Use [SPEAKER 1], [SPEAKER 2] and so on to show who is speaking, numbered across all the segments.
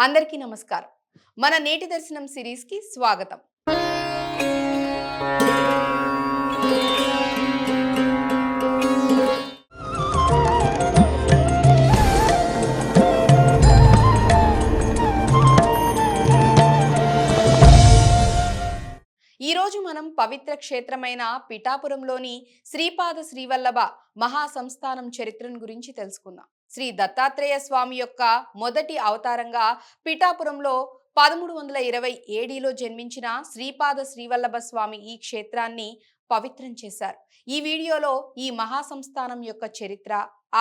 [SPEAKER 1] అందరికీ నమస్కారం. మన నేటి దర్శనం సిరీస్కి స్వాగతం. ఈరోజు మనం పవిత్ర క్షేత్రమైన పిఠాపురంలోని శ్రీపాద శ్రీవల్లభ మహాసంస్థానం చరిత్రను గురించి తెలుసుకుందాం. శ్రీ దత్తాత్రేయ స్వామి యొక్క మొదటి అవతారంగా పిఠాపురంలో పదమూడు వందల ఇరవై ఏడిలో జన్మించిన శ్రీపాద శ్రీవల్లభ స్వామి ఈ క్షేత్రాన్ని పవిత్రం చేశారు. ఈ వీడియోలో ఈ మహాసంస్థానం యొక్క చరిత్ర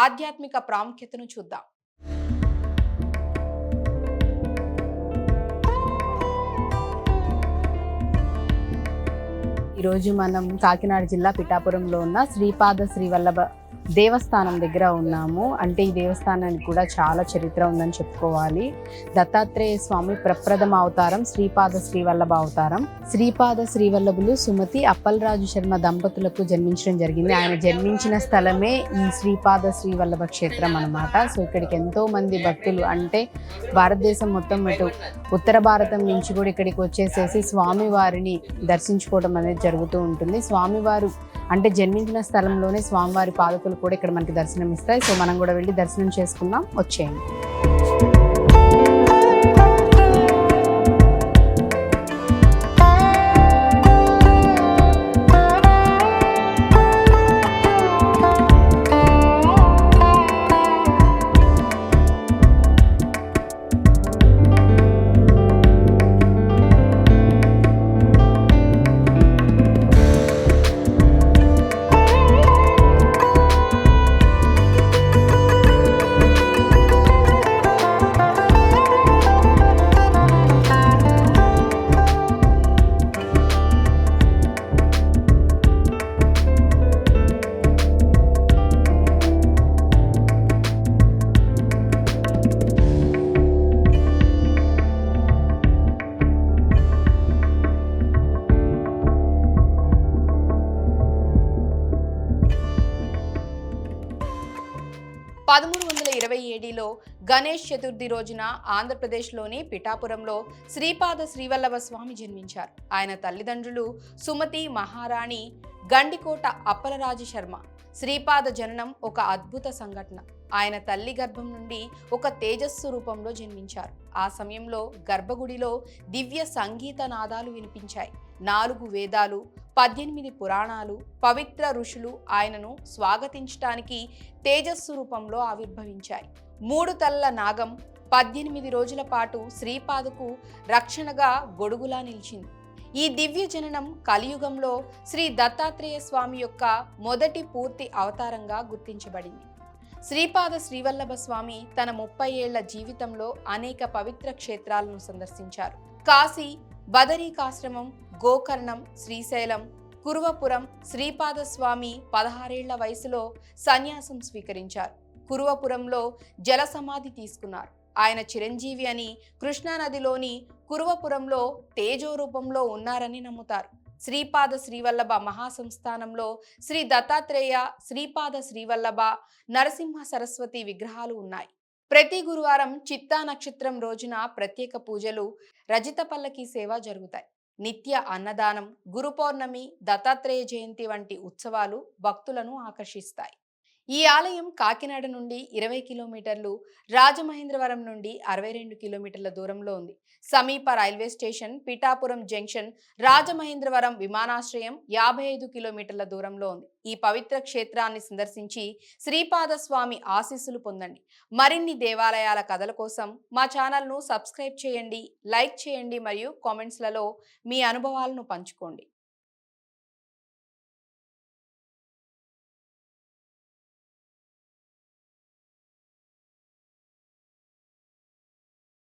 [SPEAKER 1] ఆధ్యాత్మిక ప్రాముఖ్యతను చూద్దాం.
[SPEAKER 2] ఈరోజు మనం కాకినాడ జిల్లా పిఠాపురంలో ఉన్న శ్రీపాద శ్రీవల్లభ దేవస్థానం దగ్గర ఉన్నాము. అంటే ఈ దేవస్థానానికి కూడా చాలా చరిత్ర ఉందని చెప్పుకోవాలి. దత్తాత్రేయ స్వామి ప్రప్రథమ అవతారం శ్రీపాద శ్రీవల్లభ అవతారం. శ్రీపాద శ్రీవల్లభులు సుమతి అప్పలరాజు శర్మ దంపతులకు జన్మించడం జరిగింది. ఆయన జన్మించిన స్థలమే ఈ శ్రీపాద శ్రీవల్లభ క్షేత్రం అన్నమాట. సో ఇక్కడికి ఎంతో మంది భక్తులు అంటే భారతదేశం మొత్తం ఇటు ఉత్తర భారతం నుంచి కూడా ఇక్కడికి వచ్చేసేసి స్వామివారిని దర్శించుకోవడం అనేది జరుగుతూ ఉంటుంది. స్వామివారు అంటే జన్మించిన స్థలంలోనే స్వామివారి పాదకులు కూడా ఇక్కడ మనకి దర్శనం ఇస్తాయి సో మనం కూడా వెళ్ళి దర్శనం చేసుకుందాం. వచ్చేయండి.
[SPEAKER 1] పదమూడు వందల ఇరవై ఏడులో గణేష్ చతుర్థి రోజున ఆంధ్రప్రదేశ్లోని పిఠాపురంలో శ్రీపాద శ్రీవల్లభ స్వామి జన్మించారు. ఆయన తల్లిదండ్రులు సుమతి మహారాణి గండికోట అప్పలరాజు శర్మ. శ్రీపాద జననం ఒక అద్భుత సంఘటన. ఆయన తల్లి గర్భం నుండి ఒక తేజస్సు రూపంలో జన్మించారు. ఆ సమయంలో గర్భగుడిలో దివ్య సంగీత నాదాలు వినిపించాయి. నాలుగు వేదాలు పద్దెనిమిది పురాణాలు పవిత్ర ఋషులు ఆయనను స్వాగతించటానికి తేజస్సు రూపంలో ఆవిర్భవించాయి. మూడు తల్ల నాగం పద్దెనిమిది రోజుల పాటు శ్రీపాదకు రక్షణగా గొడుగులా నిలిచింది. ఈ దివ్య జననం కలియుగంలో శ్రీ దత్తాత్రేయ స్వామి యొక్క మొదటి పూర్తి అవతారంగా గుర్తించబడింది. శ్రీపాద శ్రీవల్లభ స్వామి తన ముప్పై ఏళ్ళ జీవితంలో అనేక పవిత్ర క్షేత్రాలను సందర్శించారు. కాశీ బదరీకాశ్రమం గోకర్ణం శ్రీశైలం కురువపురం శ్రీపాదస్వామి పదహారేళ్ళ వయసులో సన్యాసం స్వీకరించారు. కురువపురంలో జల సమాధి తీసుకున్నారు. ఆయన చిరంజీవి అని కృష్ణానదిలోని కురువపురంలో తేజో రూపంలో ఉన్నారని నమ్ముతారు. శ్రీపాద శ్రీవల్లభ మహాసంస్థానంలో శ్రీ దత్తాత్రేయ శ్రీపాద శ్రీవల్లభ నరసింహ సరస్వతి విగ్రహాలు ఉన్నాయి. ప్రతి గురువారం చిత్తా నక్షత్రం రోజున ప్రత్యేక పూజలు రజిత పల్లకి సేవ జరుగుతాయి. నిత్య అన్నదానం గురు పౌర్ణమి దత్తాత్రేయ జయంతి వంటి ఉత్సవాలు భక్తులను ఆకర్షిస్తాయి. ఈ ఆలయం కాకినాడ నుండి ఇరవై కిలోమీటర్లు రాజమహేంద్రవరం నుండి అరవై రెండు కిలోమీటర్ల దూరంలో ఉంది. సమీప railway station Pithapuram junction Rajamahendravaram విమానాశ్రయం యాభై ఐదు కిలోమీటర్ల దూరంలో ఉంది. ఈ పవిత్ర క్షేత్రాన్ని సందర్శించి శ్రీపాదస్వామి ఆశీస్సులు పొందండి. మరిన్ని దేవాలయాల కథల కోసం మా ఛానల్ను సబ్స్క్రైబ్ చేయండి లైక్ చేయండి మరియు కామెంట్స్లలో మీ అనుభవాలను పంచుకోండి.